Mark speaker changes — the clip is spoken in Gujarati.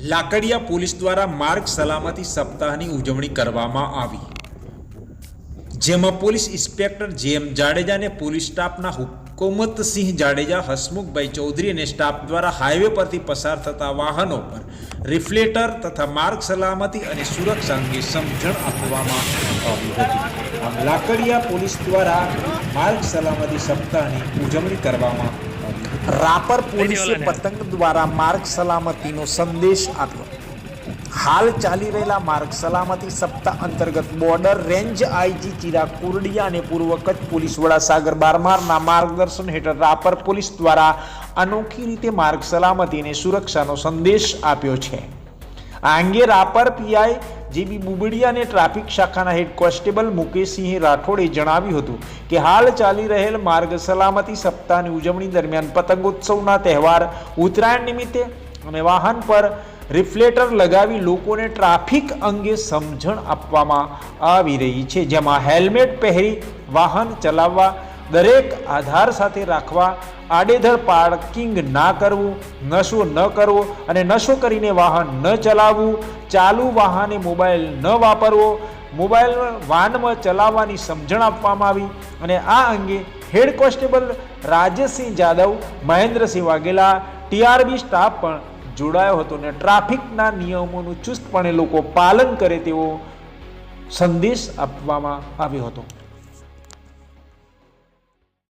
Speaker 1: લાકડિયા પોલીસ દ્વારા માર્ગ સલામતી સપ્તાહની ઉજવણી કરવામાં આવી. જેમાં પોલીસ ઇન્સ્પેક્ટર જે એમ જાડેજા અને પોલીસ સ્ટાફના હુકુમતસિંહ જાડેજા, હસમુખભાઈ ચૌધરી અને સ્ટાફ દ્વારા હાઈવે પરથી પસાર થતા વાહનો પર રિફ્લેટર તથા માર્ગ સલામતી અને સુરક્ષા અંગે સમજણ આપવામાં આવી હતી. આમ લાકડિયા પોલીસ દ્વારા માર્ગ સલામતી સપ્તાહની ઉજવણી કરવામાં
Speaker 2: રાપર પોલીસે પતંગ દ્વારા માર્ગ સલામતીનો સંદેશ આપ્યો. હાલ ચાલી રહેલા માર્ગ સલામતી સપ્તાહ અંતર્ગત border range IG Chirag Kurdiya અને પૂર્વ કચ્છ પોલીસ વડા સાગર બારમારના માર્ગદર્શન હેઠળ રાપર પોલીસ દ્વારા અનોખી રીતે માર્ગ સલામતી અને સુરક્ષાનો સંદેશ આપ્યો છે. આ અંગે રાપર પીઆઈ જીબી બુબડિયા અને ટ્રાફિક શાખાના હેડ કોન્સ્ટેબલ મુકેશસિંહ રાઠોડે જણાવ્યું હતું કે હાલ ચાલી રહેલ માર્ગ સલામતી સપ્તાહની ઉજવણી દરમિયાન પતંગોત્સવના તહેવાર, ઉત્તરાયણ નિમિત્તે અને વાહન પર રિફ્લેટર લગાવી લોકોને ટ્રાફિક અંગે સમજણ આપવામાં આવી રહી છે, જેમાં હેલ્મેટ પહેરી વાહન ચલાવવા દરેક આધાર સાથે રાખવા, આડેધડ પાર્કિંગ ના કરવું, નશો ન કરવો અને નશો કરીને વાહન ન ચલાવવું, ચાલુ વાહને મોબાઈલ ન વાપરવો, મોબાઈલ વાનમાં ચલાવવાની સમજણ આપવામાં આવી અને આ અંગે head constable Rajeshsinh Jadav Mahendrasinh Vaghela, TRB staff પણ જોડાયો હતો અને ટ્રાફિકના નિયમોનું ચુસ્તપણે લોકો પાલન કરે તેવો સંદેશ આપવામાં આવ્યો હતો.